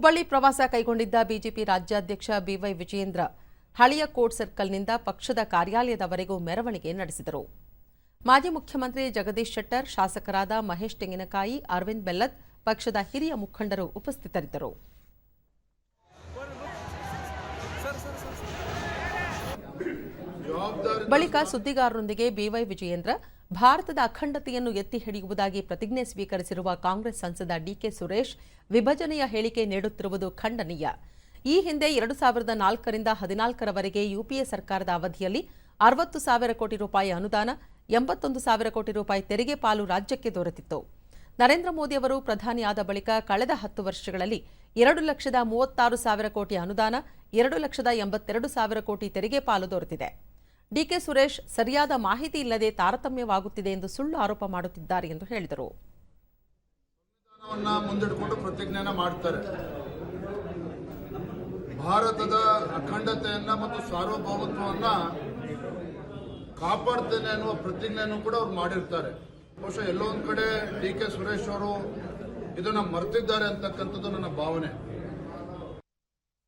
ಹುಬ್ಬಳ್ಳಿ ಪ್ರವಾಸ ಕೈಗೊಂಡಿದ್ದ ಬಿಜೆಪಿ ರಾಜ್ಯಾಧ್ಯಕ್ಷ ಬಿವೈ ವಿಜಯೇಂದ್ರ ಹಳೆಯ ಕೋರ್ಟ್ ಸರ್ಕಲ್ನಿಂದ ಪಕ್ಷದ ಕಾರ್ಯಾಲಯದವರೆಗೂ ಮೆರವಣಿಗೆ ನಡೆಸಿದರು. ಮಾಜಿ ಮುಖ್ಯಮಂತ್ರಿ ಜಗದೀಶ್ ಶೆಟ್ಟರ್, ಶಾಸಕರಾದ ಮಹೇಶ್ ತೆಂಗಿನಕಾಯಿ, ಅರವಿಂದ್ ಬೆಲ್ಲದ್ ಪಕ್ಷದ ಹಿರಿಯ ಮುಖಂಡರು ಉಪಸ್ಥಿತರಿದ್ದರು. ಬಳಿಕ ಸುದ್ದಿಗಾರರೊಂದಿಗೆ ಬಿವೈ ವಿಜಯೇಂದ್ರ ಭಾರತದ ಅಖಂಡತೆಯನ್ನು ಎತ್ತಿ ಹಿಡಿಯುವುದಾಗಿ ಪ್ರತಿಜ್ಞೆ ಸ್ವೀಕರಿಸಿರುವ ಕಾಂಗ್ರೆಸ್ ಸಂಸದ ಡಿಕೆ ಸುರೇಶ್ ವಿಭಜನೆಯ ಹೇಳಿಕೆ ನೀಡುತ್ತಿರುವುದು ಖಂಡನೀಯ. ಈ ಹಿಂದೆ ಎರಡು ಸಾವಿರದ ನಾಲ್ಕರಿಂದ ಹದಿನಾಲ್ಕರವರೆಗೆ ಯುಪಿಎ ಸರ್ಕಾರದ ಅವಧಿಯಲ್ಲಿ ಅರವತ್ತು ಸಾವಿರ ಕೋಟಿ ರೂಪಾಯಿ ಅನುದಾನ, ಎಂಬತ್ತೊಂದು ಸಾವಿರ ಕೋಟಿ ರೂಪಾಯಿ ತೆರಿಗೆ ಪಾಲು ರಾಜ್ಯಕ್ಕೆ ದೊರೆತಿತ್ತು. ನರೇಂದ್ರ ಮೋದಿ ಅವರು ಪ್ರಧಾನಿಯಾದ ಬಳಿಕ ಕಳೆದ ಹತ್ತು ವರ್ಷಗಳಲ್ಲಿ ಎರಡು ಲಕ್ಷದ ಮೂವತ್ತಾರು ಸಾವಿರ ಕೋಟಿ ಅನುದಾನ, ಎರಡು ಲಕ್ಷದ ಎಂಬತ್ತೆರಡು ಸಾವಿರ ಕೋಟಿ ತೆರಿಗೆ ಪಾಲು ದೊರೆತಿದೆ. ಡಿಕೆ ಸುರೇಶ್ ಸರಿಯಾದ ಮಾಹಿತಿ ಇಲ್ಲದೆ ತಾರತಮ್ಯವಾಗುತ್ತಿದೆ ಎಂದು ಸುಳ್ಳು ಆರೋಪ ಮಾಡುತ್ತಿದ್ದಾರೆ ಎಂದು ಹೇಳಿದರು. ಮುಂದಿಟ್ಕೊಂಡು ಪ್ರತಿಜ್ಞೆನ ಮಾಡ್ತಾರೆ. ಭಾರತದ ಅಖಂಡತೆಯನ್ನ ಮತ್ತು ಸಾರ್ವಭೌಮತ್ವವನ್ನ ಕಾಪಾಡ್ತೇನೆ ಅನ್ನುವ ಪ್ರತಿಜ್ಞೆಯನ್ನು ಕೂಡ ಅವ್ರು ಮಾಡಿರ್ತಾರೆ. ಬಹುಶಃ ಎಲ್ಲೋ ಒಂದ್ ಕಡೆ ಡಿ ಕೆ ಸುರೇಶ್ ಅವರು ಇದನ್ನ ಮರೆತಿದ್ದಾರೆ ಅಂತಕ್ಕಂಥದ್ದು ನನ್ನ ಭಾವನೆ.